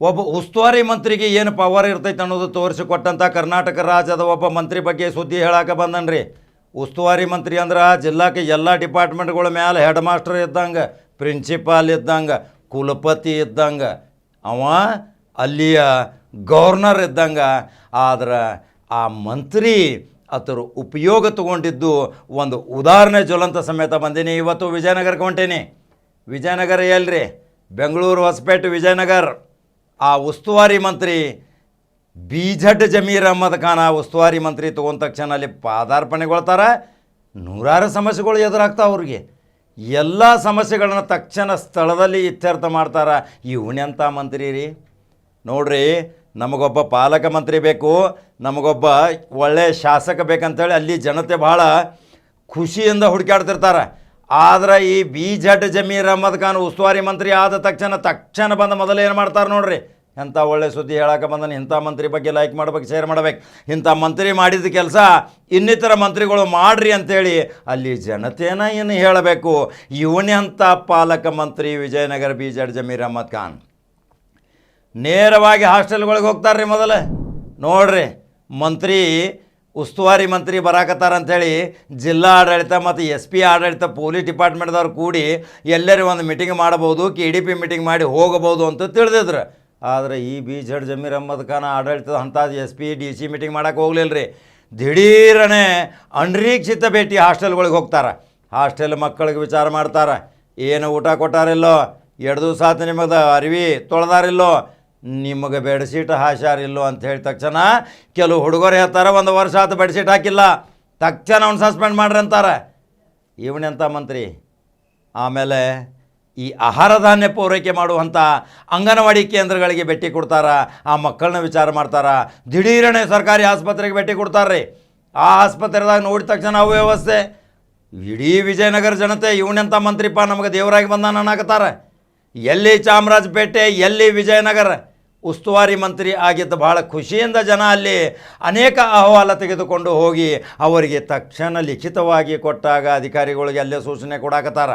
ಒಬ್ಬ ಉಸ್ತುವಾರಿ ಮಂತ್ರಿಗೆ ಏನು ಪವರ್ ಇರ್ತೈತೆ ಅನ್ನೋದು ತೋರಿಸಿಕೊಟ್ಟಂಥ ಕರ್ನಾಟಕ ರಾಜ್ಯದ ಒಬ್ಬ ಮಂತ್ರಿ ಬಗ್ಗೆ ಸುದ್ದಿ ಹೇಳಕ್ಕೆ ಬಂದನ್ರಿ. ಉಸ್ತುವಾರಿ ಮಂತ್ರಿ ಅಂದ್ರೆ ಜಿಲ್ಲಾಕ್ಕೆ ಎಲ್ಲ ಡಿಪಾರ್ಟ್ಮೆಂಟ್ಗಳ ಮೇಲೆ ಹೆಡ್ ಮಾಸ್ಟರ್ ಇದ್ದಂಗೆ ಪ್ರಿನ್ಸಿಪಾಲ್ ಇದ್ದಂಗೆ, ಕುಲಪತಿ ಇದ್ದಂಗೆ, ಅವ ಅಲ್ಲಿಯ ಗವರ್ನರ್ ಇದ್ದಂಗೆ. ಆದ್ರೆ ಆ ಮಂತ್ರಿ ಅದರ ಉಪಯೋಗ ತಗೊಂಡಿದ್ದು ಒಂದು ಉದಾಹರಣೆ ಜ್ವಲಂತ ಸಮೇತ ಬಂದೀನಿ. ಇವತ್ತು ವಿಜಯನಗರಕ್ಕೆ ಹೊಂಟೇನಿ. ವಿಜಯನಗರ ಎಲ್ರಿ? ಬೆಂಗಳೂರು ಹೊಸಪೇಟೆ ವಿಜಯನಗರ. ಆ ಉಸ್ತುವಾರಿ ಮಂತ್ರಿ ಬಿ ಜಡ್ ಜಮೀರ್ ಅಹಮದ್ ಖಾನ್ ಆ ಉಸ್ತುವಾರಿ ಮಂತ್ರಿ ತೊಗೊಂಡ ತಕ್ಷಣ ಅಲ್ಲಿ ಪಾದಾರ್ಪಣೆಗೊಳ್ತಾರೆ. ನೂರಾರು ಸಮಸ್ಯೆಗಳು ಎದುರಾಗ್ತಾವೆ ಅವ್ರಿಗೆ. ಎಲ್ಲ ಸಮಸ್ಯೆಗಳನ್ನ ತಕ್ಷಣ ಸ್ಥಳದಲ್ಲಿ ಇತ್ಯರ್ಥ ಮಾಡ್ತಾರ. ಇವನೆಂಥ ಮಂತ್ರಿ ರೀ? ನೋಡ್ರಿ, ನಮಗೊಬ್ಬ ಪಾಲಕ ಮಂತ್ರಿ ಬೇಕು, ನಮಗೊಬ್ಬ ಒಳ್ಳೆಯ ಶಾಸಕ ಬೇಕಂತೇಳಿ ಅಲ್ಲಿ ಜನತೆ ಭಾಳ ಖುಷಿಯಿಂದ ಹುಡುಕಾಡ್ತಿರ್ತಾರೆ ಆದ್ರೆ ಈ ಬಿ ಜಡ್ ಜಮೀರ್ ಅಹಮದ್ ಖಾನ್ ಉಸ್ತುವಾರಿ ಮಂತ್ರಿ ಆದ ತಕ್ಷಣ ತಕ್ಷಣ ಬಂದು ಮೊದಲು ಏನು ಮಾಡ್ತಾರೆ ನೋಡ್ರಿ? ಎಂಥ ಒಳ್ಳೆ ಸುದ್ದಿ ಹೇಳಕ್ಕೆ ಬಂದನು. ಇಂಥ ಮಂತ್ರಿ ಬಗ್ಗೆ ಲೈಕ್ ಮಾಡ್ಬೇಕು ಶೇರ್ ಮಾಡ್ಬೇಕು. ಇಂಥ ಮಂತ್ರಿ ಮಾಡಿದ ಕೆಲಸ ಇನ್ನಿತರ ಮಂತ್ರಿಗಳು ಮಾಡ್ರಿ ಅಂತೇಳಿ ಅಲ್ಲಿ ಜನತೆನ ಏನು ಹೇಳಬೇಕು? ಇವನೆಂಥ ಪಾಲಕ ಮಂತ್ರಿ ವಿಜಯನಗರ ಬಿ ಜಡ್ ಜಮೀರ್ ಅಹಮದ್ ಖಾನ್? ನೇರವಾಗಿ ಹಾಸ್ಟೆಲ್ಗಳಿಗೆ ಹೋಗ್ತಾರೆ ರೀ ಮೊದಲು. ನೋಡ್ರಿ, ಮಂತ್ರಿ ಉಸ್ತುವಾರಿ ಮಂತ್ರಿ ಬರಾಕತ್ತಾರ ಅಂಥೇಳಿ ಜಿಲ್ಲಾ ಆಡಳಿತ ಮತ್ತು ಎಸ್ ಪಿ ಆಡಳಿತ ಪೊಲೀಸ್ ಡಿಪಾರ್ಟ್ಮೆಂಟ್ದವ್ರು ಕೂಡಿ ಎಲ್ಲರೂ ಒಂದು ಮೀಟಿಂಗ್ ಮಾಡ್ಬೋದು ಕೆ ಡಿ ಪಿ ಮೀಟಿಂಗ್ ಮಾಡಿ ಹೋಗಬಹುದು ಅಂತ ತಿಳಿದಿದ್ರು. ಆದರೆ ಈ ಬಿ ಜಡ್ ಜಮೀರ್ ಅಹಮ್ಮದ್ ಖಾನ್ ಆಡಳಿತದ ಅಂಥ S P D C meeting ಮಾಡೋಕೆ ಹೋಗ್ಲಿಲ್ಲ ರೀ ದಿಢೀರನೆ ಅನಿರೀಕ್ಷಿತ ಭೇಟಿ ಹಾಸ್ಟೆಲ್ಗಳಿಗೆ ಹೋಗ್ತಾರೆ. ಹಾಸ್ಟೆಲ್ ಮಕ್ಕಳಿಗೆ ವಿಚಾರ ಮಾಡ್ತಾರೆ. ಏನು ಊಟ ಕೊಟ್ಟಾರಿಲ್ಲೋ? ಎರಡು ದಿವಸ ಆತು ನಿಮಗೆ ಅರಿವಿ ತೊಳೆದಾರಿಲ್ಲೋ? ನಿಮಗೆ ಬೆಡ್ಶೀಟ್ ಹಾಸ್ಯಾರಿಲ್ಲೋ ಅಂತ ಹೇಳಿದ ತಕ್ಷಣ ಕೆಲವು ಹುಡುಗರು ಹೇಳ್ತಾರೆ, ಒಂದು ವರ್ಷ ಆತು ಬೆಡ್ಶೀಟ್ ಹಾಕಿಲ್ಲ. ತಕ್ಷಣ ಅವ್ನು ಸಸ್ಪೆಂಡ್ ಮಾಡ್ರಿ ಅಂತಾರೆ. ಇವನೆಂಥ ಮಂತ್ರಿ? ಆಮೇಲೆ, ಈ ಆಹಾರ ಧಾನ್ಯ ಪೂರೈಕೆ ಮಾಡುವಂಥ ಅಂಗನವಾಡಿ ಕೇಂದ್ರಗಳಿಗೆ ಭೇಟಿ ಕೊಡ್ತಾರ? ಆ ಮಕ್ಕಳನ್ನ ವಿಚಾರ ಮಾಡ್ತಾರ? ದಿಢೀರನೆ ಸರ್ಕಾರಿ ಆಸ್ಪತ್ರೆಗೆ ಭೇಟಿ ಕೊಡ್ತಾರ್ರಿ. ಆ ಆಸ್ಪತ್ರೆದಾಗ ನೋಡಿದ ತಕ್ಷಣ ಅವು ವ್ಯವಸ್ಥೆ. ಇಡೀ ವಿಜಯನಗರ ಜನತೆ ಇವನೆಂಥ ಮಂತ್ರಿಪ್ಪ? ನಮಗೆ ದೇವರಾಗಿ ಬಂದಾನ ಅನ್ನಕತ್ತಾರ ಎಲ್ಲಿ ಚಾಮರಾಜಪೇಟೆ, ಎಲ್ಲಿ ವಿಜಯನಗರ? ಉಸ್ತುವಾರಿ ಮಂತ್ರಿ ಆಗಿದ್ದ ಭಾಳ ಖುಷಿಯಿಂದ ಜನ ಅಲ್ಲಿ ಅನೇಕ ಅಹವಾಲ ತೆಗೆದುಕೊಂಡು ಹೋಗಿ ಅವರಿಗೆ ತಕ್ಷಣ ಲಿಖಿತವಾಗಿ ಕೊಟ್ಟಾಗ ಅಧಿಕಾರಿಗಳಿಗೆ ಅಲ್ಲೇ ಸೂಚನೆ ಕೊಡಾಕತ್ತಾರ.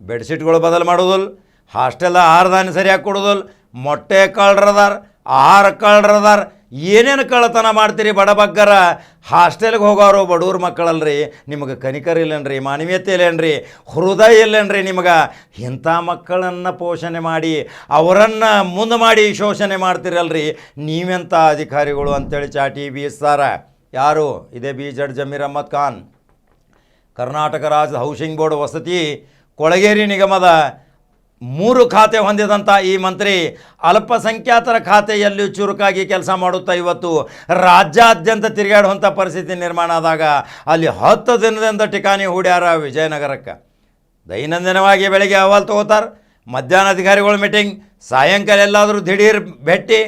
ಬೆಡ್ಶೀಟ್ಗಳು ಬದಲು ಮಾಡೋದಿಲ್ಲ ಹಾಸ್ಟೆಲ್ ಆಹಾರ ಧಾನ್ಯ ಸರಿಯಾಗಿ ಕೊಡೋದಿಲ್ಲ ಮೊಟ್ಟೆ ಕಳ್ರದಾರ ಆಹಾರ ಕಳ್ರದಾರ ಏನೇನು ಕಳ್ಳತನ ಮಾಡ್ತೀರಿ ಬಡಬಗ್ಗರ? ಹಾಸ್ಟೆಲ್ಗೆ ಹೋಗೋರು ಬಡವ್ರ ಮಕ್ಕಳಲ್ರಿ, ನಿಮಗೆ ಕನಿಕರ ಇಲ್ಲೇನ್ರಿ, ಮಾನವೀಯತೆ ಇಲ್ಲೇನ್ರಿ, ಹೃದಯ ಇಲ್ಲೇನ್ರಿ ನಿಮಗೆ. ಇಂಥ ಮಕ್ಕಳನ್ನು ಪೋಷಣೆ ಮಾಡಿ, ಅವರನ್ನು ಮುಂದೆ ಮಾಡಿ ಶೋಷಣೆ ಮಾಡ್ತೀರಲ್ರಿ. ನೀವೆಂಥ ಅಧಿಕಾರಿಗಳು ಅಂತೇಳಿ ಚಾಟಿ ಬೀಸ್ತಾರ? ಯಾರು? ಇದೇ ಬಿ ಜಡ್ ಜಮೀರ್ ಅಹ್ಮದ್ ಖಾನ್. ಕರ್ನಾಟಕ ರಾಜ್ಯದ ಹೌಸಿಂಗ್ ಬೋರ್ಡ್ ವಸತಿ, ಕೊಳಗೇರಿ ನಿಗಮದ ಮೂರು ಖಾತೆ ಹೊಂದಿದಂಥ ಈ ಮಂತ್ರಿ ಅಲ್ಪಸಂಖ್ಯಾತರ ಖಾತೆಯಲ್ಲಿ ಚುರುಕಾಗಿ ಕೆಲಸ ಮಾಡುತ್ತಾ ಇವತ್ತು ರಾಜ್ಯಾದ್ಯಂತ ತಿರುಗಾಡುವಂಥ ಪರಿಸ್ಥಿತಿ ನಿರ್ಮಾಣ ಆದಾಗ ಅಲ್ಲಿ ಹತ್ತು ದಿನದಿಂದ ಠಿಕಾಣಿ ಹೂಡ್ಯಾರ ವಿಜಯನಗರಕ್ಕೆ. ದೈನಂದಿನವಾಗಿ ಬೆಳಿಗ್ಗೆ ಅಹವಾಲು ತಗೋತಾರೆ. ಮಧ್ಯಾಹ್ನ ಅಧಿಕಾರಿಗಳ ಮೀಟಿಂಗ್. ಸಾಯಂಕಾಲ ಎಲ್ಲಾದರೂ ದಿಢೀರ್ ಭೇಟಿ.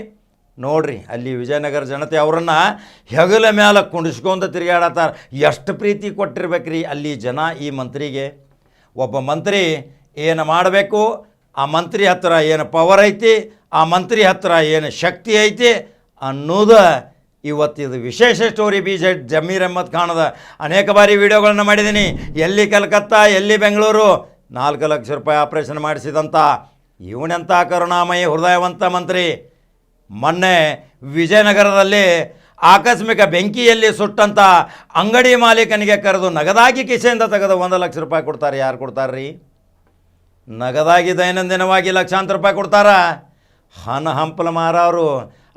ನೋಡ್ರಿ, ಅಲ್ಲಿ ವಿಜಯನಗರ ಜನತೆ ಅವರನ್ನು ಹೆಗಲ ಮೇಲೆ ಕುಣಿಸ್ಕೊಂತ ತಿರುಗಾಡತ್ತಾರ. ಎಷ್ಟು ಪ್ರೀತಿ ಕೊಟ್ಟಿರ್ಬೇಕ್ರಿ ಅಲ್ಲಿ ಜನ ಈ ಮಂತ್ರಿಗೆ. ಒಬ್ಬ ಮಂತ್ರಿ ಏನು ಮಾಡಬೇಕು? ಆ ಮಂತ್ರಿ ಹತ್ರ ಏನು ಪವರ್ ಐತಿ? ಆ ಮಂತ್ರಿ ಹತ್ರ ಏನು ಶಕ್ತಿ ಐತಿ? ಅನ್ನೋದು ಇವತ್ತಿದು ವಿಶೇಷ story B Z Zameer Ahmed ಖಾನದ ಅನೇಕ ಬಾರಿ ವೀಡಿಯೋಗಳನ್ನು ಮಾಡಿದ್ದೀನಿ ಎಲ್ಲಿ ಕಲ್ಕತ್ತಾ, ಎಲ್ಲಿ ಬೆಂಗಳೂರು? ನಾಲ್ಕು ಲಕ್ಷ ರೂಪಾಯಿ ಆಪ್ರೇಷನ್ ಮಾಡಿಸಿದಂಥ ಇವನೆಂಥ ಕರುಣಾಮಯಿ, ಹೃದಯವಂತ ಮಂತ್ರಿ? ಮೊನ್ನೆ ವಿಜಯನಗರದಲ್ಲಿ ಆಕಸ್ಮಿಕ ಬೆಂಕಿಯಲ್ಲಿ ಸುಟ್ಟಂಥ ಅಂಗಡಿ ಮಾಲೀಕನಿಗೆ ಕರೆದು ನಗದಾಗಿ ಕಿಸೆಯಿಂದ ತೆಗೆದು ಒಂದು ಲಕ್ಷ ರೂಪಾಯಿ ಕೊಡ್ತಾರೆ. ಯಾರು ಕೊಡ್ತಾರ್ರಿ? ನಗದಾಗಿ ದೈನಂದಿನವಾಗಿ ಲಕ್ಷಾಂತರ ರೂಪಾಯಿ ಕೊಡ್ತಾರ? ಹಣ ಹಂಪಲ ಮಾರವರು,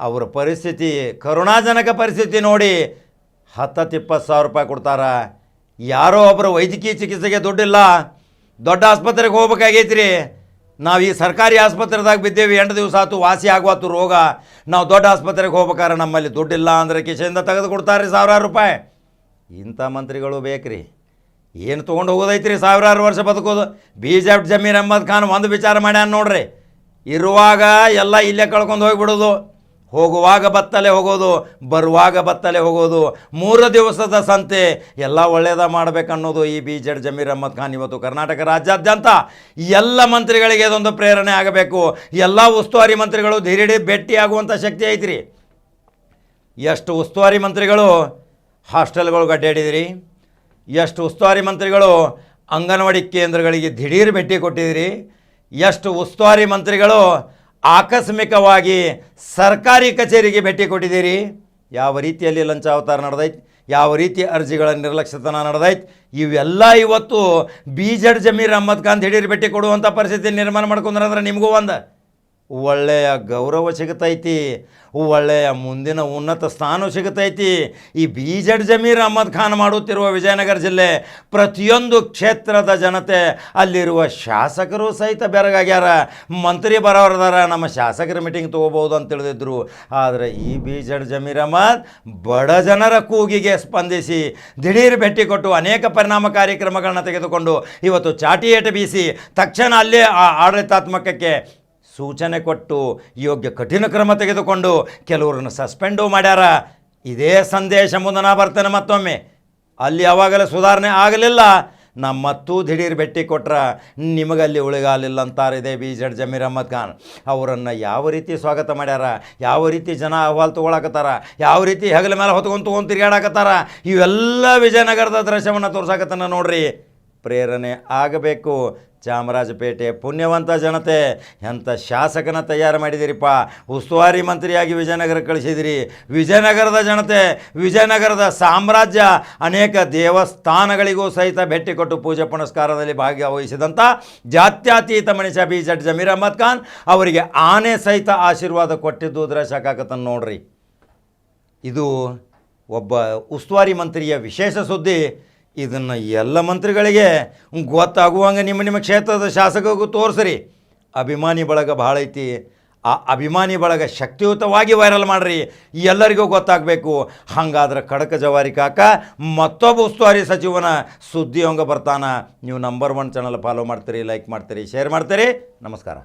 ಅವ್ರ ಪರಿಸ್ಥಿತಿ, ಕರುಣಾಜನಕ ಪರಿಸ್ಥಿತಿ ನೋಡಿ ಹತ್ತತ್ತು ಇಪ್ಪತ್ತು ಸಾವಿರ ರೂಪಾಯಿ ಕೊಡ್ತಾರ? ಯಾರೋ ಒಬ್ಬರು ವೈದ್ಯಕೀಯ ಚಿಕಿತ್ಸೆಗೆ ದುಡ್ಡಿಲ್ಲ, ದೊಡ್ಡ ಆಸ್ಪತ್ರೆಗೆ ಹೋಗ್ಬೇಕಾಗೈತ್ರಿ. ನಾವು ಈ ಸರ್ಕಾರಿ ಆಸ್ಪತ್ರೆದಾಗ ಬಿದ್ದೇವೆ, ಎಂಟು ದಿವಸ ಆತು, ವಾಸಿ ಆಗುವತ್ತು ರೋಗ. ನಾವು ದೊಡ್ಡ ಆಸ್ಪತ್ರೆಗೆ ಹೋಗ್ಬೇಕಾದ್ರೆ ನಮ್ಮಲ್ಲಿ ದುಡ್ಡಿಲ್ಲ ಅಂದರೆ ಕಿಶೆಯಿಂದ ತೆಗೆದು ಕೊಡ್ತಾರೆ ಸಾವಿರಾರು ರೂಪಾಯಿ. ಇಂಥ ಮಂತ್ರಿಗಳು ಬೇಕ್ರಿ. ಏನು ತೊಗೊಂಡು ಹೋಗೋದೈತ್ರಿ ಸಾವಿರಾರು ವರ್ಷ ಬದುಕೋದು? B J P Zameer Ahmed Khan ಒಂದು ವಿಚಾರ ಮಾಡ್ಯಾನ ನೋಡ್ರಿ. ಇರುವಾಗ ಎಲ್ಲ ಇಲ್ಲೇ ಕಳ್ಕೊಂಡು ಹೋಗಿಬಿಡೋದು. ಹೋಗುವಾಗ ಬತ್ತಲೆ ಹೋಗೋದು, ಬರುವಾಗ ಬತ್ತಲೆ ಹೋಗೋದು, ಮೂರು ದಿವಸದ ಸಂತೆ ಎಲ್ಲ ಒಳ್ಳೆಯದ ಮಾಡಬೇಕನ್ನೋದು ಈ ಬಿ ಜೆಡ್ ಜಮೀರ್ ಅಹಮದ್ ಖಾನ್ ಇವತ್ತು ಕರ್ನಾಟಕ ರಾಜ್ಯಾದ್ಯಂತ. ಎಲ್ಲ ಮಂತ್ರಿಗಳಿಗೆ ಇದೊಂದು ಪ್ರೇರಣೆ ಆಗಬೇಕು. ಎಲ್ಲ ಉಸ್ತುವಾರಿ ಮಂತ್ರಿಗಳು ಧೀರಿಡಿ ಭೇಟಿಯಾಗುವಂಥ ಶಕ್ತಿ ಐತ್ರಿ. ಎಷ್ಟು ಉಸ್ತುವಾರಿ ಮಂತ್ರಿಗಳು ಹಾಸ್ಟೆಲ್ಗಳು ಅಡ್ಡಾಡಿದಿರಿ ಎಷ್ಟು ಉಸ್ತುವಾರಿ ಮಂತ್ರಿಗಳು ಅಂಗನವಾಡಿ ಕೇಂದ್ರಗಳಿಗೆ ದಿಢೀರ್ ಭೇಟಿ ಕೊಟ್ಟಿದ್ದೀರಿ. ಎಷ್ಟು ಉಸ್ತುವಾರಿ ಮಂತ್ರಿಗಳು ಆಕಸ್ಮಿಕವಾಗಿ ಸರ್ಕಾರಿ ಕಚೇರಿಗೆ ಭೇಟಿ ಕೊಟ್ಟಿದ್ದೀರಿ. ಯಾವ ರೀತಿಯಲ್ಲಿ ಲಂಚಾವತಾರ ನಡೆದೈತೆ, ಯಾವ ರೀತಿ ಅರ್ಜಿಗಳ ನಿರ್ಲಕ್ಷ್ಯತನ ನಡೆದೈತೆ, ಇವೆಲ್ಲ ಇವತ್ತು ಬಿ ಜೆಡ್ ಜಮೀರ್ ಅಹಮದ್ ಖಾನ್ ದಿಢೀರ್ ಭೇಟಿ ಕೊಡುವಂಥ ಪರಿಸ್ಥಿತಿ ನಿರ್ಮಾಣ ಮಾಡ್ಕೊಂಡ್ರೆ ನಿಮಗೂ ಒಂದು. ಒಳ್ಳೆಯ ಗೌರವ ಸಿಗತೈತಿ, ಒಳ್ಳೆಯ ಮುಂದಿನ ಉನ್ನತ ಸ್ಥಾನ ಸಿಗತೈತಿ. ಈ ಬಿ ಜೆಡ್ ಜಮೀರ್ ಅಹಮದ್ ಖಾನ್ ಮಾಡುತ್ತಿರುವ ವಿಜಯನಗರ ಜಿಲ್ಲೆ ಪ್ರತಿಯೊಂದು ಕ್ಷೇತ್ರದ ಜನತೆ ಅಲ್ಲಿರುವ ಶಾಸಕರು ಸಹಿತ ಬೆರಗಾಗ್ಯಾರ. ಮಂತ್ರಿ ಬರೋರದಾರ ನಮ್ಮ ಶಾಸಕರ ಮೀಟಿಂಗ್ ತೊಗೋಬೋದು ಅಂತ ತಿಳಿದಿದ್ರು. ಆದರೆ ಈ ಬಿ ಜೆಡ್ ಜಮೀರ್ ಅಹಮದ್ ಬಡ ಜನರ ಕೂಗಿಗೆ ಸ್ಪಂದಿಸಿ ದಿಢೀರ್ ಭೇಟಿ ಕೊಟ್ಟು ಅನೇಕ ಪರಿಣಾಮಕಾರಿ ಕ್ರಮಗಳನ್ನು ತೆಗೆದುಕೊಂಡು ಇವತ್ತು ಚಾಟಿಯೇಟ ಬೀಸಿ ತಕ್ಷಣ ಅಲ್ಲೇ ಆ ಆಡಳಿತಾತ್ಮಕಕ್ಕೆ ಸೂಚನೆ ಕೊಟ್ಟು ಯೋಗ್ಯ ಕಠಿಣ ಕ್ರಮ ತೆಗೆದುಕೊಂಡು ಕೆಲವರನ್ನು ಸಸ್ಪೆಂಡು ಮಾಡ್ಯಾರ. ಇದೇ ಸಂದೇಶ ಮುಂದೆ ನಾ ಬರ್ತೇನೆ ಮತ್ತೊಮ್ಮೆ. ಅಲ್ಲಿ ಯಾವಾಗಲೇ ಸುಧಾರಣೆ ಆಗಲಿಲ್ಲ. ನಮ್ಮತ್ತೂ ಮತ್ತೂ ದಿಢೀರ್ ಭೇಟಿ ಕೊಟ್ರ ನಿಮಗಲ್ಲಿ ಉಳಿಗಾಲಿಲ್ಲ ಅಂತಾರಿದೆ ಬಿ ಜೆಡ್ ಜಮೀರ್ ಅಹಮದ್ ಖಾನ್. ಅವರನ್ನು ಯಾವ ರೀತಿ ಸ್ವಾಗತ ಮಾಡ್ಯಾರ? ಯಾವ ರೀತಿ ಜನ ಅಹವಾಲು ತೊಗೊಳಕತ್ತಾರ? ಯಾವ ರೀತಿ ಹೆಗಲ ಮೇಲೆ ಹೊತ್ಕೊಂಡು ತೊಗೊಂಡು ತಿರುಗಾಡಕತ್ತಾರ ಇವೆಲ್ಲ ವಿಜಯನಗರದ ದೃಶ್ಯವನ್ನು ತೋರ್ಸಾಕತ್ತಾನ ನೋಡ್ರಿ. ಪ್ರೇರಣೆ ಆಗಬೇಕು. ಚಾಮರಾಜಪೇಟೆ ಪುಣ್ಯವಂತ ಜನತೆ ಎಂಥ ಶಾಸಕನ ತಯಾರು ಮಾಡಿದಿರಿಪ್ಪ. ಉಸ್ತುವಾರಿ ಮಂತ್ರಿಯಾಗಿ ವಿಜಯನಗರ ಕಳಿಸಿದಿರಿ. ವಿಜಯನಗರದ ಜನತೆ, ವಿಜಯನಗರದ ಸಾಮ್ರಾಜ್ಯ, ಅನೇಕ ದೇವಸ್ಥಾನಗಳಿಗೂ ಸಹಿತ ಭೇಟಿ ಕೊಟ್ಟು ಪೂಜೆ ಪುನಸ್ಕಾರದಲ್ಲಿ ಭಾಗವಹಿಸಿದಂಥ ಜಾತ್ಯತೀತ ಮನುಷ್ಯ ಬಿ ಜಡ್ ಜಮೀರ್ ಅಹಮದ್ ಖಾನ್ ಅವರಿಗೆ ಆನೆ ಸಹಿತ ಆಶೀರ್ವಾದ ಕೊಟ್ಟಿದ್ದು ದೃಶ್ಯಕಾಕತ್ತನ್ನು ನೋಡ್ರಿ. ಇದು ಒಬ್ಬ ಉಸ್ತುವಾರಿ ಮಂತ್ರಿಯ ವಿಶೇಷ ಸುದ್ದಿ. ಇದನ್ನು ಎಲ್ಲ ಮಂತ್ರಿಗಳಿಗೆ ಗೊತ್ತಾಗುವಂಗೆ ನಿಮ್ಮ ನಿಮ್ಮ ಕ್ಷೇತ್ರದ ಶಾಸಕರಿಗೂ ತೋರಿಸ್ರಿ. ಅಭಿಮಾನಿ ಬಳಗ ಭಾಳ ಐತಿ. ಆ ಅಭಿಮಾನಿ ಬಳಗ ಶಕ್ತಿಯುತವಾಗಿ ವೈರಲ್ ಮಾಡಿರಿ. ಎಲ್ಲರಿಗೂ ಗೊತ್ತಾಗಬೇಕು. ಹಾಗಾದ್ರೆ ಖಡಕ ಜವಾರಿ ಕಾಕ, ಮತ್ತೊಬ್ಬ ಉಸ್ತುವಾರಿ ಸಚಿವನ ಸುದ್ದಿ ಹಂಗೆ ಬರ್ತಾನ. ನೀವು ನಂಬರ್ ಒನ್ ಚಾನಲ್ ಫಾಲೋ ಮಾಡ್ತೀರಿ ಲೈಕ್ ಮಾಡ್ತೀರಿ ಶೇರ್ ಮಾಡ್ತೀರಿ. ನಮಸ್ಕಾರ.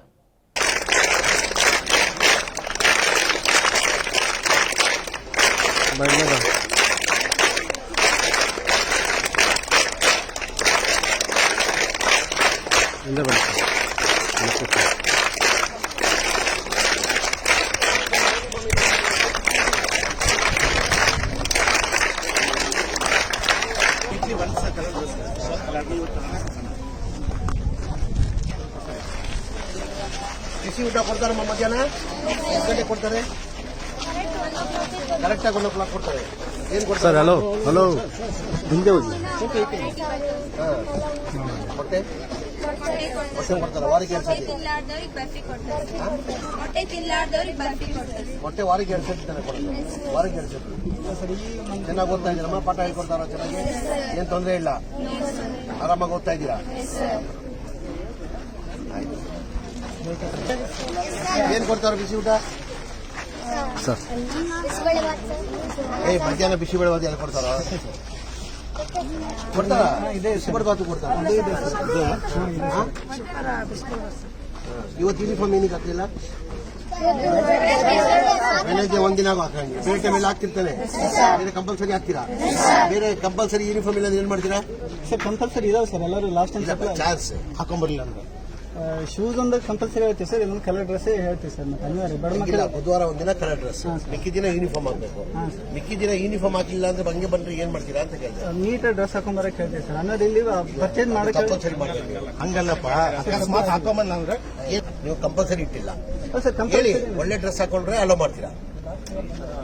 ಬಿಸಿ ಊಟ ಕೊಡ್ತಾರಮ್ಮ ಮಧ್ಯಾಹ್ನ? ಎಷ್ಟು ಗಂಟೆ ಕೊಡ್ತಾರೆ ಕರೆಕ್ಟಾಗಿ ಒಂದು ಕ್ಲಾಕ್ ಕೊಡ್ತಾರೆ. ಏನ್ ಕೊಡ್ತಾರೆ? ಸರ್ ಹಲೋ ಹಲೋ ಹಿಂದೆ ಹೋಗಿ. ಹಾ. ಮೊಟ್ಟೆ ವಾರಿಗೆ ಹೊಟ್ಟೆ ವಾರಿಗೆ ವಾರಿಗೆ ಚೆನ್ನಾಗಿ ಓದ್ತಾ ಇದ್ದೀರಮ್ಮ ಪಾಠ ಹೇಳ್ಕೊಡ್ತಾರ ಚೆನ್ನಾಗಿ? ಏನ್ ತೊಂದರೆ ಇಲ್ಲ? ಆರಾಮಾಗಿ ಓದ್ತಾ ಇದ್ದೀರಾ? ಏನ್ ಕೊಡ್ತಾರ ಬಿಸಿ ಊಟ? ಏ ಮಧ್ಯಾಹ್ನ ಬಿಸಿ ಬೆಳೆವಾದ ಎಲ್ಲ ಕೊಡ್ತಾರ? ಕೊಡ್ತಾರ? ಬಿಸಿಬೇಳೆ ಬಾತು ಕೊಡ್ತಾರ? ಇವತ್ತು ಯೂನಿಫಾರ್ಮ್ ಏನಕ್ಕೆ ಹಾಕ್ಲಿಲ್ಲ? ಬೆಳಗ್ಗೆ ಒಂದಿನ ಹಾಕಂಗೆ ಬೇರೆ ಟೈಮ್ ಎಲ್ಲ ಹಾಕ್ತಿರ್ತಾನೆ. ಬೇರೆ ಕಂಪಲ್ಸರಿ ಹಾಕ್ತೀರಾ? ಬೇರೆ ಕಂಪಲ್ಸರಿ ಯೂನಿಫಾರ್ಮ್ ಇಲ್ಲ ಏನ್ ಮಾಡ್ತೀರಾ? ಸರ್ ಕಂಪಲ್ಸರಿ ಇದಾವೆ ಸರ್. ಎಲ್ಲರೂ ಲಾಸ್ಟ್ ಟೈಮ್ ಚಾನ್ಸ್ ಹಾಕೊಂಬರ್ಲಿಲ್ಲ ಅಂದ್ರೆ. ಶೂಸ್ ಒಂದು ಕಂಪಲ್ಸರಿ ಹೇಳ್ತೀವಿ ಸರ್ ಇನ್ನೊಂದು ಕಲರ್ ಡ್ರೆಸ್ ಹೇಳ್ತೀವಿ ಸರ್ ಮತ್ತೆ ಅನಿವಾರ್ಯ. ಬಡ ಇಲ್ಲ ಬುಧವಾರ ಒಂದಿನ ಕಲರ್ ಡ್ರೆಸ್ ಮಿಕ್ಕಿ ದಿನ ಯೂನಿಫಾರ್ಮ್ ಹಾಕ್ಬೇಕು. ಮಿಕ್ಕಿ ದಿನ ಯೂನಿಫಾರ್ಮ್ ಹಾಕಿಲ್ಲ ಅಂದ್ರೆ ಹಂಗೆ ಬಂದ್ರೆ ಏನ್ ಮಾಡ್ತೀರಾ ಅಂತ ಕೇಳಿದೆ. ನೀಟ್ ಡ್ರೆಸ್ ಹಾಕೊಂಬರಕ್ಕೆ ಹೇಳ್ತೀವಿ ಸರ್. ಅನ್ನೋದು ಇಲ್ಲಿ ಪರ್ಚೇಸ್ ಮಾಡಕ್ಕೆ ಕಂಪಲ್ಸರಿ ಮಾಡ್ತೀವಿ ಹಂಗಲ್ಲಪ್ಪ. ಅಕಸ್ಮಾತ್ ಏನ್ ನೀವು ಕಂಪಲ್ಸರಿ ಇಟ್ಟಿಲ್ಲ. ಸರ್ ಹೇಳಿ ಒಳ್ಳೆ ಡ್ರೆಸ್ ಹಾಕೊಂಡ್ರೆ ಅಲೋ ಮಾಡ್ತೀರಾ?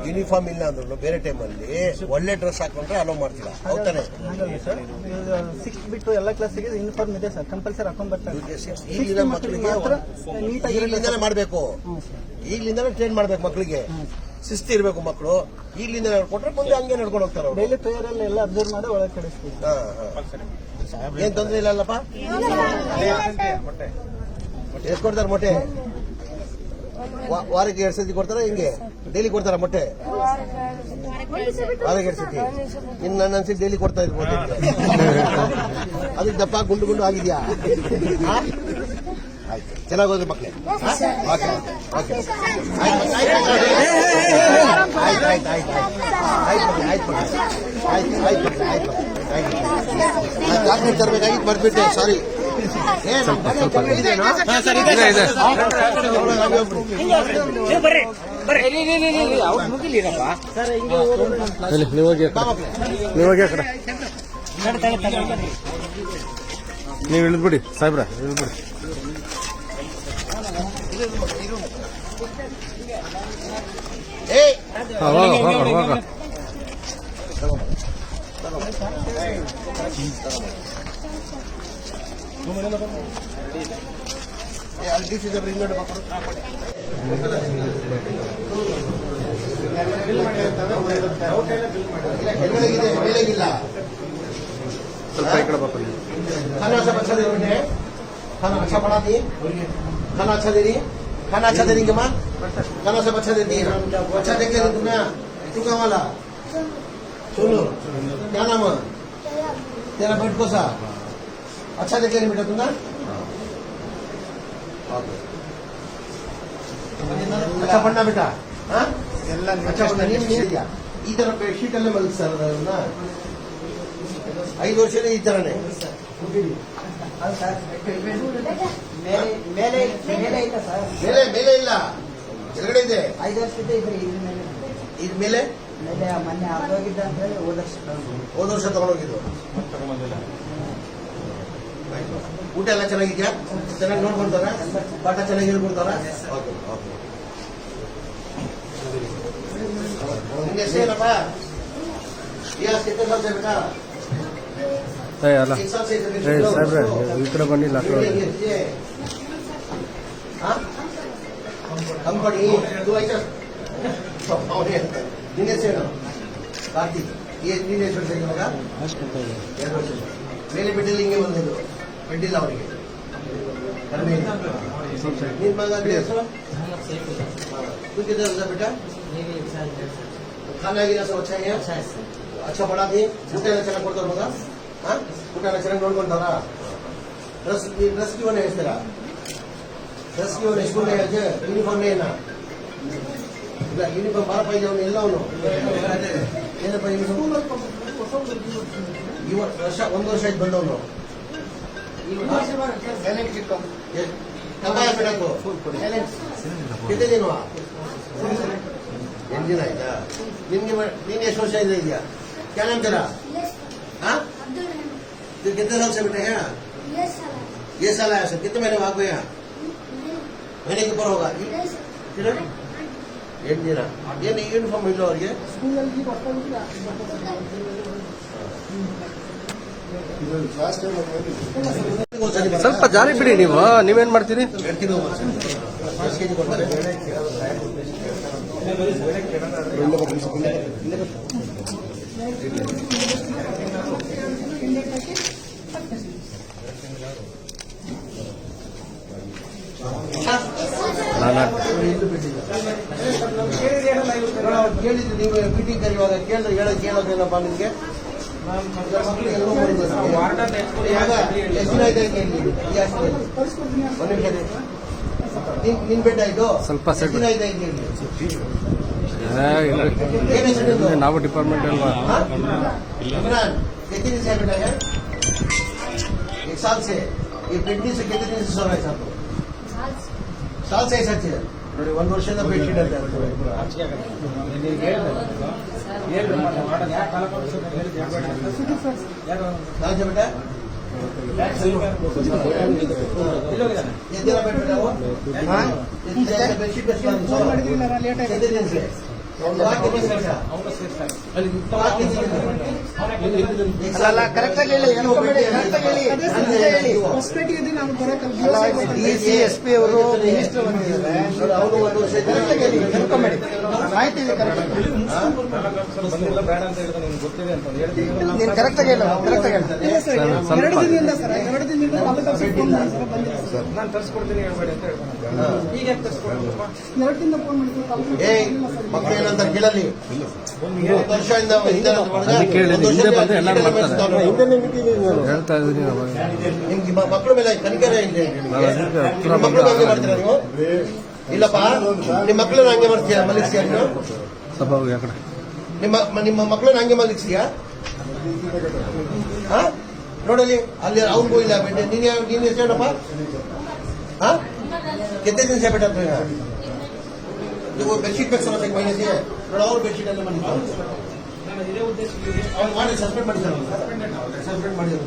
ಯೂನಿಫಾರ್ಮ್ ಇಲ್ಲ ಅಂದ್ರು ಬೇರೆ ಟೈಮಲ್ಲಿ ಒಳ್ಳೆ ಡ್ರೆಸ್ ಹಾಕೊಂಡ್ರೆ ಅಲೋ ಮಾಡ್ತೀರಾ. ಹೌದಾನೆ ಸಿಕ್ಸ್ ಬಿಟ್ಟು ಎಲ್ಲ ಕ್ಲಾಸಿಗೆ ಯೂನಿಫಾರ್ಮ್ ಇದೆ ಸರ್ ಕಂಪಲ್ಸರಿ ಹಾಕೊಂಡ್ಬರ್ತಾರೆ ಈಗಿನ ಮಕ್ಕಳಿಗೆ ಮಾತ್ರ ನೀಟಾಗಿ ಈಗಲಿಂದಾನೆ ಮಾಡಬೇಕು. ಈಗಲಿಂದಲೇ ಟ್ರೈನ್ ಮಾಡ್ಬೇಕು ಮಕ್ಕಳಿಗೆ ಶಿಸ್ತಿ ಇರಬೇಕು ಮಕ್ಕಳು ಈಗಲಿಂದ ನಡ್ಕೊಂಡ್ರೆ ಮುಂದೆ ಹಂಗೆ ನಡ್ಕೊಂಡು ಹೋಗ್ತಾರೆ ಅವರು. ಡೈಲಿ ಪ್ರೇಯರ್ ಎಲ್ಲ ಎಲ್ಲ ಅಬ್ಸರ್ವ್ ಮಾಡಿ ಒಳಗೆ ಕಳಿಸ್ತೀವಿ. ಏನ್ ತೊಂದರೆ ಇಲ್ಲ ಅಲ್ಲಪ್ಪ ಎಷ್ಟು ಕೊಡ್ತಾರೆ ಮೊಟ್ಟೆ? ವಾರಕ್ಕೆ ಎರಡು ಸತಿ ಕೊಡ್ತಾರ ಹಿಂಗೆ ಡೈಲಿ ಕೊಡ್ತಾರ ಮೊಟ್ಟೆ ವಾರಕ್ಕೆ ಎರಡು ಸತಿ ಇನ್ನು ನನ್ನ ಅನ್ಸಿ ಡೈಲಿ ಕೊಡ್ತಾ ಇರ್ಬೋದು ಅದಕ್ಕೆ ದಪ್ಪ ಗುಂಡು ಗುಂಡು ಆಗಿದ್ಯಾ? ಆಯ್ತು ಚೆನ್ನಾಗಿ ಹೋದ್ರೆ ಮಕ್ಕಳೇ ಓಕೆ ಓಕೆ ಆಯ್ತು ಆಯ್ತು ಆಯ್ತು ಆಯ್ತು ಆಯ್ತು ಆಯ್ತು ಆಯ್ತು ಆಯ್ತು ಆಯ್ತು ಆಯ್ತು ಆಯ್ತು ತರಬೇಕಾಗಿತ್ತು ಬರ್ಬಿಟ್ಟೆ ಸಾರಿ ನೀವು ಹೋಗಿ ನೀವು ಹೋಗಿ ನೀವಾಗ ಕಡೆ ನೀವು ಇಳಿದ್ಬಿಡಿ ಸಾಹೇಬ್ರ ಇಳಿದ್ಬಿಡಿ ಹಾ ಹಾ ಹಾ ಡಿ ಸಿ ಇದ್ದಾರೆ, ಇನ್ನೊಂದು ಮಕ್ಕಳು. ಇಲ್ಲ, ಕೆಳಗಡೆಗಿದೆ, ಮೇಲೆಗಿಲ್ಲ. खाना अच्छा अच्छा दे रहे हैं खाना अच्छा बनाती है खाना अच्छा दे रही है खाना अच्छा दे रही है माँ खाना सब अच्छा देती है अच्छा देख ले तुमने तू कहाँ वाला सुनो क्या नाम है तेरा बेट को सा अच्छा देख ले बेटा तुमने अच्छा पढ़ना बेटा हाँ अच्छा पढ़ना ನೀನು ನೀಡಿದ್ಯಾ ಈ ತರ ಬೆಡ್ಶೀಟ್ ಅಲ್ಲೇ ಮಲಗಿಸ್ತಾರ ಅದನ್ನ ಐದು ವರ್ಷದ ಈ ತರನೇ ಅದು ಸರ್ ಮೇಲೆ ಮೇಲೆ ಮೇಲೆ ಇಲ್ಲ ಸರ್ ಮೇಲೆ ಮೇಲೆ ಇಲ್ಲ ಕೆಳಗಡೆ ಇದೆ ಐದು ವರ್ಷದ ಇದ್ರೆ ಇದ್ರ ಮೇಲೆ ಆಮೇಲೆ ಮೊನ್ನೆ ಆಗೋಗಿದ್ದ ಅಂತ ಹೇಳಿ ಹೋದ ವರ್ಷ ಹೋದ ವರ್ಷ ತಗೊಂಡೋಗಿದ್ದು. ಊಟ ಎಲ್ಲ ಚೆನ್ನಾಗಿದ್ಯಾ? ಚೆನ್ನಾಗಿ ನೋಡ್ಕೊಳ್ತಾರ ಪಾಠ ಚೆನ್ನಾಗಿ ಹೇಳ್ಕೊಡ್ತಾರ? Okay okay. ನಿನ್ನ ಹೆಸರೇನಪ್ಪ ಬನ್ನಿ ಕಂಪನಿ. ನಿನ್ನ ಹೆಸರು ಕಾರ್ತಿಕ್. ಏನ್ ಎಷ್ಟು ವರ್ಷ ಇವಾಗ? ಎರಡು ವರ್ಷ. ಮೇಲೆ ಬಿಡ್ಡಿಲ್ಲ ಹಿಂಗೆ ಬಂದದ್ದು. ಬಿಡ್ಡಿಲ್ಲ ಅವರಿಗೆ. ಕಡಿಮೆ ಇಲ್ಲ. ನಿನ್ನ ಮಗ ಅಂದ್ರೆ ಹೆಸರು? ಕುಕ್ಕಿದ್ದಾರೆ ಸರ್, ಅಚ್ಚ ಅಚ್ಚ ಬಡಾದಿ ಊಟ ಎಲ್ಲ ಚೆನ್ನಾಗಿ ಕೊಡ್ತಾರ ಮಗ? ಹಾಂ? ಊಟ ಎಲ್ಲ ಚೆನ್ನಾಗಿ ನೋಡ್ಕೊಂತಾರ? ಡ್ರೆಸ್ ಡ್ರೆಸ್ ಇವನ್ನ ಹೇಳ್ತೀರಾ? ಡ್ರೆಸ್ ಇವನ್ನ ಎಷ್ಟು ಯೂನಿಫಾರ್ಮ್ನೇ ಏನ? ಇಲ್ಲ ಯೂನಿಫಾರ್ಮ್ ಬಾರಪ್ಪ ಇದೆ ಅವನು ಎಲ್ಲ ಅವನು ಏನಪ್ಪ ಯೂನಿಫಾರ್ಮ್ ಇವ ವರ್ಷ ಒಂದು ವರ್ಷ ಆಯ್ತು ಬಂದವನು ಕಬ್ಬಾಯ ಬಿಡಕು कितने दिन हुआ ಎಂಟು ದಿನ ಆಯ್ತಾ ನಿನ್ಗೆ ಮ- ನೀನ್ ಎಷ್ಟು ವರ್ಷ ಇದೆ ಇದೆಯಾ क्या नाम तेरा हाँ अब्दुल रहमान तू कितने साल से बेटा है यहाँ? ये साला ये साल आया सर कितने महीने वहां पे यहाँ महीने के ऊपर होगा कितने ಎಂಟು ದಿನ? ಏನು ಯೂನಿಫಾರ್ಮ್ ಇಲ್ಲ ಅವ್ರಿಗೆ? ಸ್ವಲ್ಪ ಜಾರಿ ಬಿಡಿ ನೀವು. ನೀವೇನ್ ಮಾಡ್ತೀರಿ? ಕೊಡ್ತಾರೆ. ನಾನು ಕೇಳಿದ್ದು ನೀವು ಮೀಟಿಂಗ್ ಕರೆಯುವಾಗ ಕೇಳಿದ್ರೆ ಹೇಳೋದು ಕೇಳೋದೇನಪ್ಪ ನಿಮಗೆ ಮಕ್ಕಳಿಗೆ ಎಲ್ಲೋ ಬರೋದು ಇವಾಗ ಎಷ್ಟು ದಿನ ಆಯ್ತು ಇಲ್ಲಿ ಈ ಹಾಸ್ಟೆಲಲ್ಲಿ? ಒಂದು ನಿಮಿಷ ಇರಿ. ನಿನ್- ನಿನ್ ಬೆಡ್ ಆಯ್ತು ಸ್ವಲ್ಪ ಎಷ್ಟು ಸೈಡ್ ದಿನ ಆಯ್ತು ಇಲ್ಲಿ ಏ, ಇಲ್ರಿ. ಏನ್ ಹೆಸರು ನಿಂದು? ಇಲ್ಲಿ ನಾವು ಡಿಪಾರ್ಟ್ಮೆಂಟ್ ಅಲ್ವಾ हाँ? इमरान कितने दिन से बेटा है एक साल से ये पेंटिंग से कितने दिन से सो रहा है साहब ತಾಳ್ಸೆ ಸಚಿವ ನೋಡಿ ಒಂದು ವರ್ಷದ ಬೆಡ್ ಶೀಟ್ ಅಂತ ರಾಜ್ಯ ಬೇಡ ಎದ್ದಿಲ್ಲ ಡಿ ಸಿ ಎಸ್ ಪಿ ಅವರು ಮಿನಿಸ್ಟರ್ ನೀನು ಕರೆಕ್ಟ್ ಆಗಿ ಸರ್ ಸರ್ ನಾನು ತರಿಸ್ಕೊಡ್ತೀನಿ ಹೇಳ್ಬೇಡಿ ಅಂತ ಹೇಳ್ತಾನೆ ಫೋನ್ ನಿಮ್ಗೆ ಮೇಲೆ ಮಕ್ಕಳು ಮಾಡ್ತೀರಾ ನೀವು? ಇಲ್ಲಪ್ಪ ನಿಮ್ಮ ಮಕ್ಕಳನ್ನ ಹಂಗೆ ಮಾಡ್ತೀರಾ ಮಲಗಿಸ್ತೀಯಾ ನಿಮ್ಮ ನಿಮ್ಮ ಮಕ್ಕಳನ್ನ ಹಂಗೆ ಮಲಗಿಸ್ತೀಯಾ? ಹಾ? ನೋಡಲಿ ಅಲ್ಲಿ ಅವ್ರಿಗೂ ಇಲ್ಲ ನೀನ್ ನೀನ್ ಎಷ್ಟೇನಪ್ಪ ಹಾ? ಕೆತ್ತೆ ದಿನ ಬೇಟ ನೀವು ಬೆಡ್ಶೀಟ್ ಬೇಕು ಸರ್ ಅದಕ್ಕೆ ಮೈಲೇಜ್ ನೋಡಿ ಅವ್ರ ಬೆಡ್ಶೀಟ್ ಉದ್ದೇಶ ಮಾಡಿ ಅವ್ರು ಮಾಡಿ ಸಸ್ಪೆಂಡ್ ಮಾಡಿದ್ದಾರೆ ಸಸ್ಪೆಂಡ್ ಮಾಡಿದ್ರು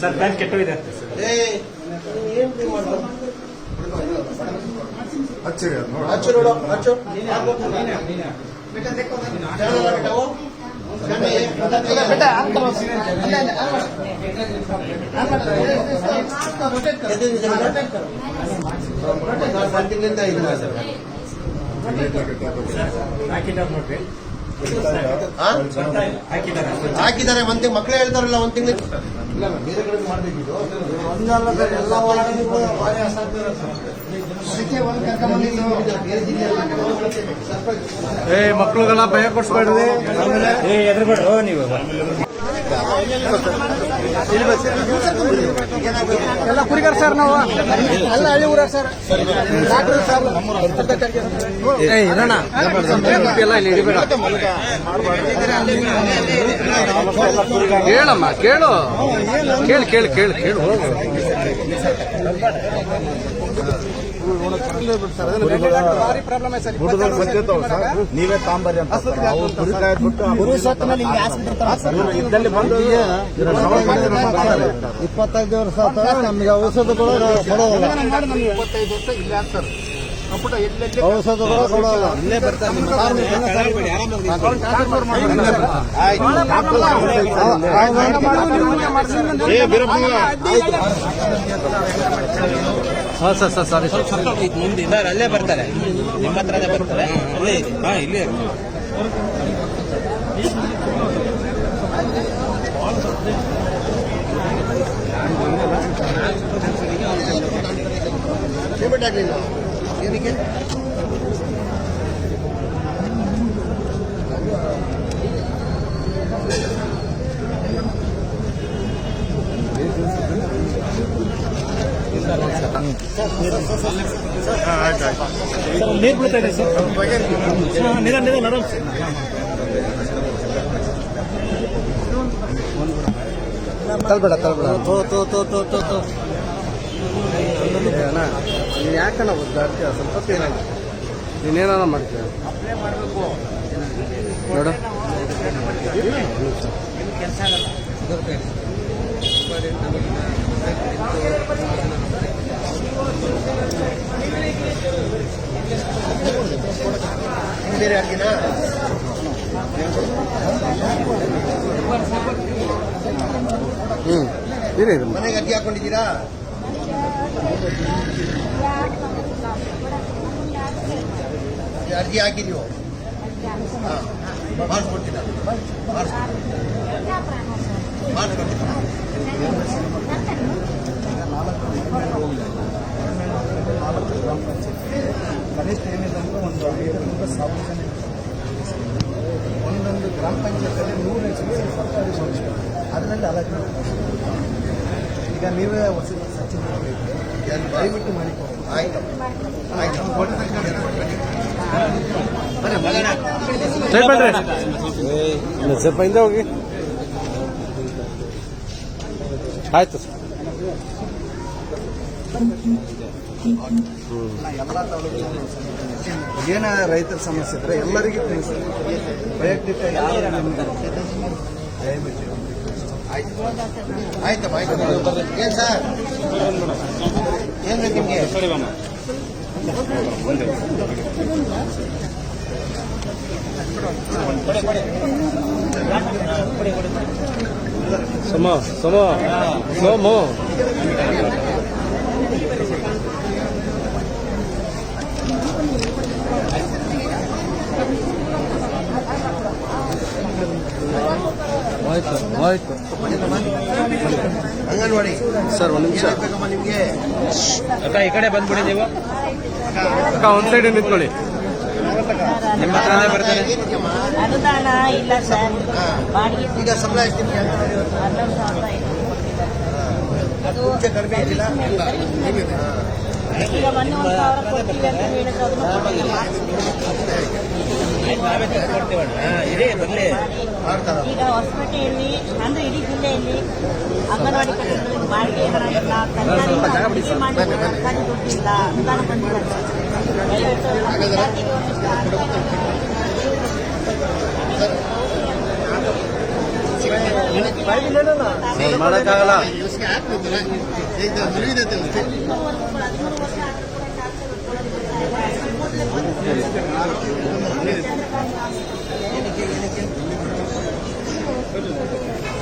ಸರ್ ಪ್ಲಾನ್ ಕೆಟ್ಟೋಗಿದೆ. ಹಚ್ಚಿ ನೋಡು ಹಚ್ಚು ನೋಡು. ಹಚ್ಚು ಹಾ? ಹಾಕಿದ್ದಾರೆ ಒಂದ್ ಮಕ್ಕಳೇ ಹೇಳ್ತಾರಲ್ಲ ಒಂದ್ ತಿಂಗಳು ಬೇರೆ ಕಡೆ ಮಾಡ್ಬೇಕಿದ್ದು ಎಲ್ಲ ವಾರ್ಡ್ಗಳಿಗೂ ಭಾರಿ ಭಯ ಸರ್ಪಂಚ್ ಏ ಭಯ ಕೊಡ್ಸ್ಬೇಡ್ರಿ ಎಲ್ಲ ಕುರಿಗಾರ ಸರ್ ನಾವು? ಎಲ್ಲ ಹಳ್ಳಿ ಊರ ಸರ್. ಏ ಇರೋಣ. ಎಲ್ಲ ಇಲ್ಲಿ ಹಿಡಿಬೇಡ ಕೇಳಮ್ಮ ಕೇಳು. ಕೇಳು ಕೇಳು ಕೇಳು ಕೇಳು. ಹೋಗು ನೀವೇ ತಾಂಬರಿ ಅಂತ ಇಪ್ಪತ್ತೈದು ವರ್ಷ ನಮ್ಗೆ ಔಷಧಗಳು ಕೊಡೋಲ್ಲ ಔಷಧಗಳು ಹಾಂ sir sir sorry sir. Sir ಅಲ್ಲೇ ಬರ್ತಾರೆ. ನಿಮ್ಮ ಹತ್ರನೇ ಬರ್ತಾರೆ. ಅಲ್ಲೇ ಇದೆ ಹಾ ಇಲ್ಲೇ ಪೇಮೆಂಟ್ ಆಗಲಿಲ್ಲ. ಏನಕ್ಕೆ? ತಲ್ಬೇಡ ತಲ್ಬೇಡ ತೋ ತೋ ತೋ ತೋ ತೋ ತೋ ನೀನು ಯಾಕಣ್ಣ ಒದ್ದಾಡ್ತೀಯ ಸ್ವಲ್ಪ ಏನಾಗ ನೀನೇನ ಮಾಡ್ತೀಯ ನೋಡು ಬೇರೆ ಅಡ್ಗೆನಾ ಹ್ಞೂ ಇರಿ ಇರಿ ಮನೆಗೆ ಅಡ್ಗೆ ಹಾಕೊಂಡಿದ್ದೀರಾ ಈ ಅರ್ಜಿ ಹಾಕಿ ನೀವು ಹಾ ಮಾಡಿಸ್ಕೊಡ್ತೀರಾ ಮಾಡಿಸ್ಕೊಡ್ತೀನಿ ಮಾಡಿಸ್ಕೊಡ್ತೀನಿ ಕನಿಷ್ಠ ಏನಿಲ್ಲ ಅಂದ್ರೆ ಒಂದು ಐದರಿಂದ ಸಾವಿರ ಜನ. ಒಂದೊಂದು ಗ್ರಾಮ ಪಂಚಾಯತಲ್ಲಿ ನೂರು ಪಿ ಸರ್ಕಾರಿ ಸಂಸ್ಥೆ ಅದರಲ್ಲಿ ಅಲರ್ಟ್ ಈಗ ನೀವೇ ಹೊಸ ಸಚಿವ ದಯವಿಟ್ಟು ಮಾಡಿಕೊಡಿ ಆಯ್ತು ಆಯ್ತು ಸ್ವಲ್ಪ ಹಿಂದೆ ಹೋಗಿ ಆಯ್ತು ಸರ್ ಎಲ್ಲ ಏನ ರೈತರ ಸಮಸ್ಯೆ ಇದ್ರೆ ಎಲ್ಲರಿಗೂ ತಿಳಿಸಿ. ವೈಯಕ್ತಿಕ ಆಯ್ತು ಏನ್ ಸರ್? ಏನ್ ನಿಮ್ಗೆ? ಸಮ ಸಮ. ಸೋಮ ಆಯ್ತು ಆಯ್ತು. ಅಂಗನವಾಡಿ. ಸರ್ ಒಂದು ನಿಮಿಷ. ನಿಮ್ಗೆ. ಅಕ್ಕ ಈ ಕಡೆ ಬಂದ್ಬಿಡಿ ನೀವು. ಅಕ್ಕ ಒಂದು ಸೈಡ್ ನಿಂತ್ಕೊಳ್ಳಿ. ನಿಮ್ಮ ಹತ್ರನೇ ಬರ್ತಾರೆ ಅನುದಾನ ಇಲ್ಲ ಸರ್. ಬಾಡಿಗೆ ಈಗ ಸಂಬಳ ಎಷ್ಟು ಕಡಿಮೆ ಇಲ್ಲ ಈಗ ಮೊನ್ನೆ ಒಂದು ಸಾವಿರ ಕೊಡ್ತೀವಿ ಅಂತ ಹೇಳಿದ್ರು ಅದನ್ನು ನಾವೇ ಬರ್ಲಿ ಈಗ ಹೊಸಪೇಟೆಯಲ್ಲಿ ಅಂದ್ರೆ ಇಡೀ ಜಿಲ್ಲೆಯಲ್ಲಿ ಅಂಗನವಾಡಿ ಬಾಡಿಗೆ ಹಣ ಇಲ್ಲ ತರಕಾರಿ ಮಾಡಿ ದುಡ್ಡಿಲ್ಲ ಅನುದಾನ ಬಂದಿಲ್ಲ ಮಾಡಕ್ಕಾಗಲ್ಲ. ಹದಿಮೂರು ವರ್ಷ Thank you.